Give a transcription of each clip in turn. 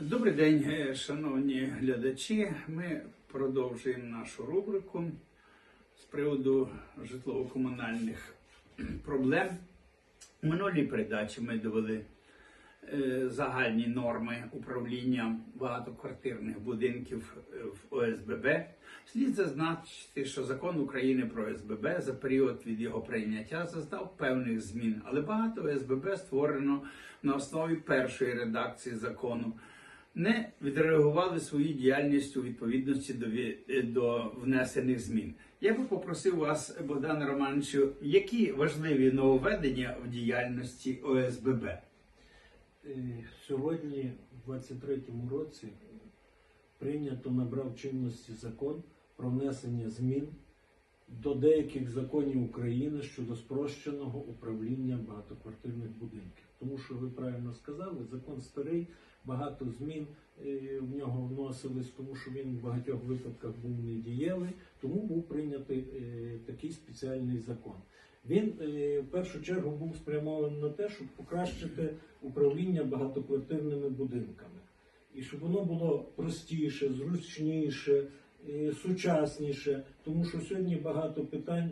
Добрий день, е, шановні глядачі. Ми продовжуємо нашу рубрику з приводу житлово-комунальних проблем. У минулій передачі ми довели е, загальні норми управління багатоквартирних будинків е, в ОСББ. Слід зазначити, що закон України про ОСББ за період від його прийняття зазнав певних змін, але багато ОСББ створено на основі першої редакції закону. Не відреагували свою діяльність у відповідності до, до внесених змін. Я би попросив вас, Богдане Романовичу, які важливі нововведення в діяльності ОСББ? Е, Сьогодні, в 23-му році, прийнято набрав чинності закон про внесення змін до деяких законів України щодо спрощеного управління багатоквартирних будинків. Тому що ви правильно сказали, закон старий, багато змін е, в нього вносились, тому що він в багатьох випадках був недієвий, тому був прийнятий е, такий спеціальний закон. Він е, в першу чергу був спрямований на те, щоб покращити управління багатоквартирними будинками. І щоб воно було простіше, зручніше, сучасніше, тому що сьогодні багато питань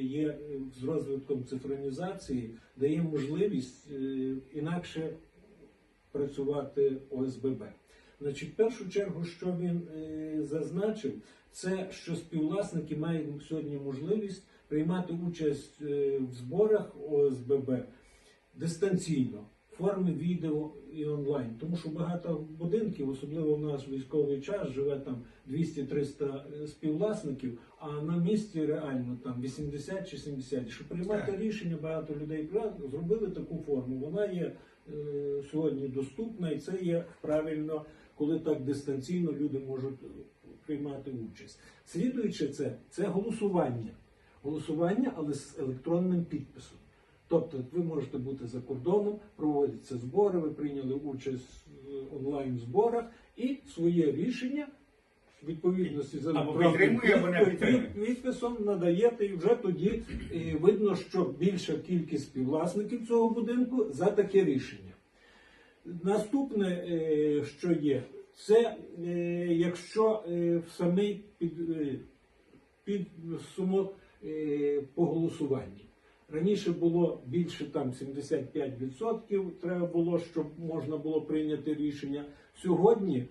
є з розвитком цифронізації, дає можливість інакше працювати ОСББ. Значить, в першу чергу, що він е, зазначив, це що співвласники мають сьогодні можливість приймати участь е, в зборах ОСББ дистанційно, в формі відео і онлайн. Тому що багато будинків, особливо в наш військовий час, живе там 200-300 співвласників, а на місці реально там 80 чи 70. Щоб приймати рішення, багато людей зробили таку форму. Вона є е, сьогодні доступна, і це є правильно, коли так дистанційно люди можуть приймати участь. Слідуючи це, це голосування. Голосування, але з електронним підписом. Тобто ви можете бути за кордоном, проводяться збори, ви прийняли участь в онлайн зборах і своє рішення в відповідності з Або електронним підтримує, або не підпи- підтримує. підписом надаєте, і вже тоді е, видно, що більша кількість співвласників цього будинку за таке рішення. Наступне, е, що є, це е, якщо е, в самий під, е, підсумок е, по голосуванні. Раніше було більше там 75% треба було, щоб можна було прийняти рішення. Сьогодні,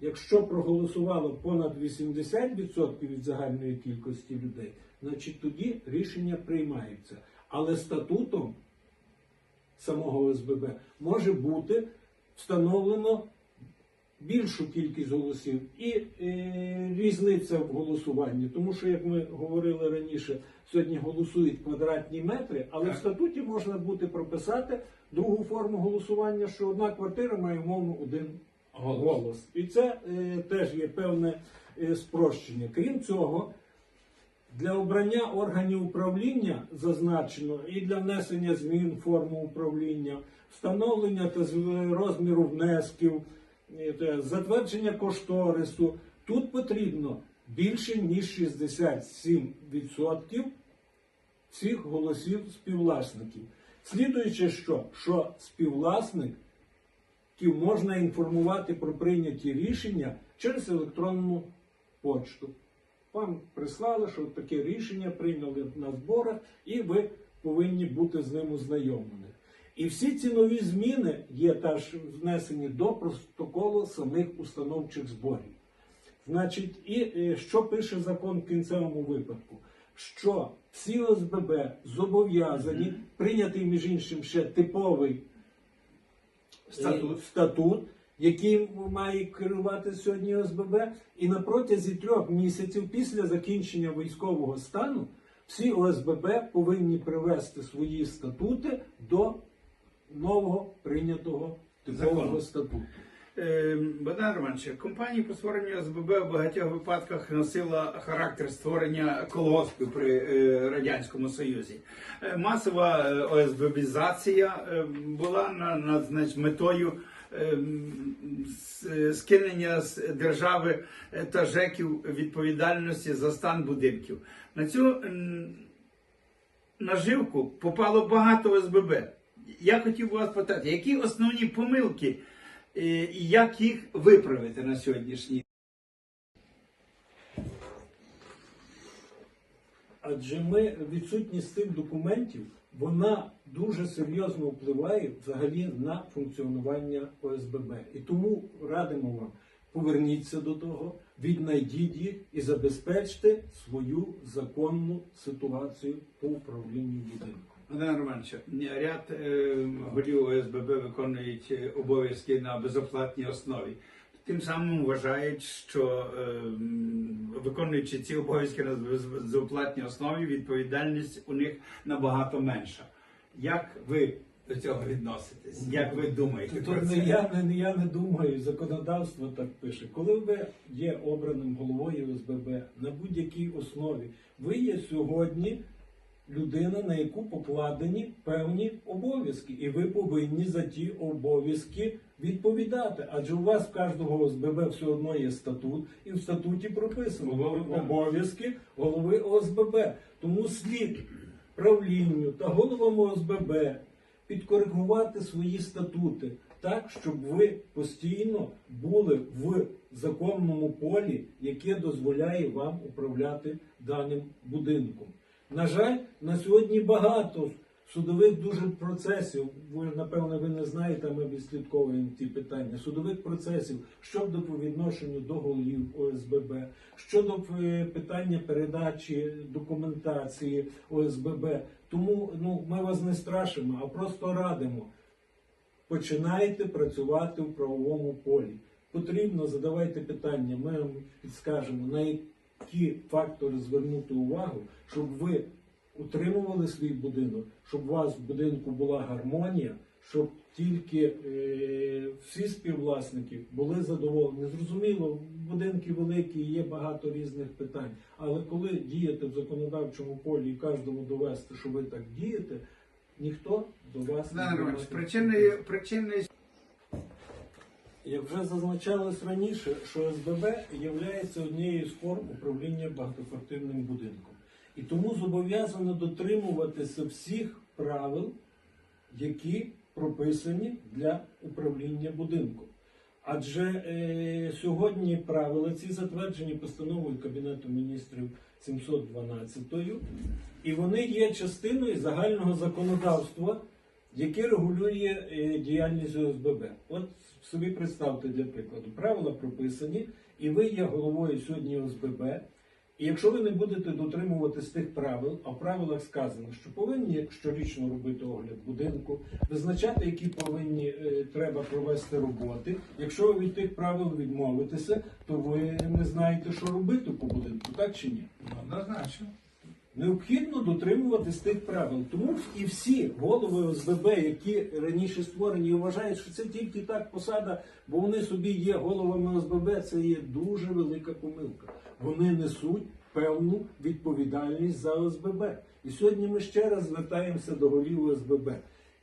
якщо проголосувало понад 80% від загальної кількості людей, значить тоді рішення приймаються. Але статутом самого ОСББ може бути встановлено більшу кількість голосів і е, різниця в голосуванні. Тому що, як ми говорили раніше, сьогодні голосують квадратні метри, але Так. в статуті можна буде прописати другу форму голосування, що одна квартира має умовно один голос. І це е, теж є певне е, спрощення. Крім цього, для обрання органів управління зазначено і для внесення змін форму управління, встановлення та розміру внесків, е, затвердження кошторису. Тут потрібно більше ніж 67% всіх голосів співвласників. Слідуючи, що, що співвласник можна інформувати про прийняті рішення через електронну почту. Вам прислали, що таке рішення прийняли на зборах, і ви повинні бути з ним ознайомлені. І всі ці нові зміни є теж внесені до протоколу самих установчих зборів. Значить, і е, що пише закон в кінцевому випадку? Що всі ОСББ зобов'язані прийняти, між іншим, ще типовий Статут. статут, яким має керувати сьогодні ОСББ, і на протязі трьох місяців після закінчення військового стану всі ОСББ повинні привести свої статути до нового прийнятого типового статуту. Е, Богдан Романович, компанія по створенню ОСББ в багатьох випадках носила характер створення колгоспів при е, Радянському Союзі. Е, Масова е, ОСББізація була на, на значить, метою е, м, с- скинення з держави та ЖЕКів відповідальності за стан будинків. На цю наживку попало багато ОСББ. Я хотів вас питати, які основні помилки і як їх виправити на сьогоднішній Адже ми відсутність цих документів вона дуже серйозно впливає взагалі на функціонування ОСББ. І тому радимо вам поверніться до того, віднайдіть їх і забезпечте свою законну ситуацію по управлінню будинком. Володимир Романович, ряд е, голів ОСББ виконують е, обов'язки на безоплатній основі. Тим самим вважають, що е, виконуючи ці обов'язки на без- безоплатній основі, відповідальність у них набагато менша. Як ви до цього відноситесь? Як ви думаєте? Про це? я, не я не думаю, законодавство так пише. Коли ви є обраним головою ОСББ на будь-якій основі, ви є сьогодні людина, на яку покладені певні обов'язки, і ви повинні за ті обов'язки відповідати. Адже у вас в кожного ОСББ все одно є статут, і в статуті прописано Обов'язки. голови ОСББ. Тому слід правлінню та головам ОСББ підкоригувати свої статути так, щоб ви постійно були в законному полі, яке дозволяє вам управляти даним будинком. На жаль, на сьогодні багато судових дуже процесів. Ви напевно ви не знаєте, ми відслідковуємо ці питання. Судових процесів щодо по відношенню до голів ОСББ, щодо е, питання передачі документації ОСББ. Тому ну ми вас не страшимо, а просто радимо. Починайте працювати в правовому полі. Потрібно задавайте питання. Ми вам підскажемо, на які фактори звернути увагу, щоб ви утримували свій будинок, щоб у вас в будинку була гармонія, щоб тільки е, всі співвласники були задоволені. Зрозуміло, будинки великі, є багато різних питань. Але коли дієте в законодавчому полі і кожному довести, що ви так дієте, ніхто до вас не причиною, причиною Як вже зазначалось раніше, що СББ є однією з форм управління багатоквартирним будинком. І тому зобов'язано дотримуватися всіх правил, які прописані для управління будинком. Адже е, сьогодні правила ці затверджені постановою Кабінету міністрів 712, і вони є частиною загального законодавства, яке регулює е, діяльність ОСББ. От собі представте для прикладу, правила прописані, і ви є головою сьогодні ОСББ. І якщо ви не будете дотримуватись тих правил, а в правилах сказано, що повинні щорічно робити огляд будинку, визначати, які повинні е, треба провести роботи. Якщо ви від тих правил відмовитеся, то ви не знаєте, що робити по будинку, так чи ні? однозначно. Необхідно дотримуватись тих правил. Тому і всі голови ОСББ, які раніше створені, вважають, що це тільки так посада, бо вони собі є головами ОСББ, це є дуже велика помилка. Вони несуть певну відповідальність за ОСББ. І сьогодні ми ще раз звертаємося до голів ОСББ,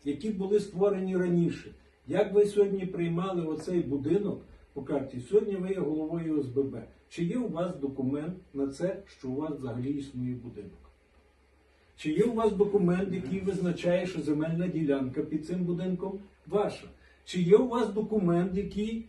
які були створені раніше. Як ви сьогодні приймали оцей будинок по карті? Сьогодні ви є головою ОСББ. Чи є у вас документ на це, що у вас взагалі існує будинок? Чи є у вас документ, який визначає, що земельна ділянка під цим будинком ваша? Чи є у вас документ, який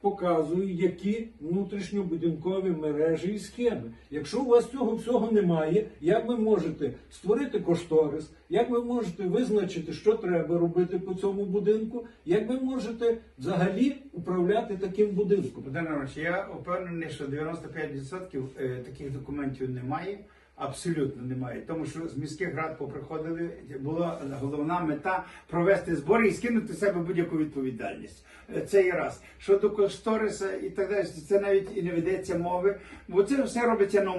показує, які внутрішньобудинкові мережі і схеми? Якщо у вас цього всього немає, як ви можете створити кошторис, як ви можете визначити, що треба робити по цьому будинку, як ви можете взагалі управляти таким будинком? Володимир Романович, я впевнений, що 95% е, таких документів немає. Абсолютно немає. Тому що з міських рад поприходили, була головна мета провести збори і скинути з себе будь-яку відповідальність. Це і раз. Щодо кошториса і так далі, це навіть і не ведеться мови, бо це все робиться на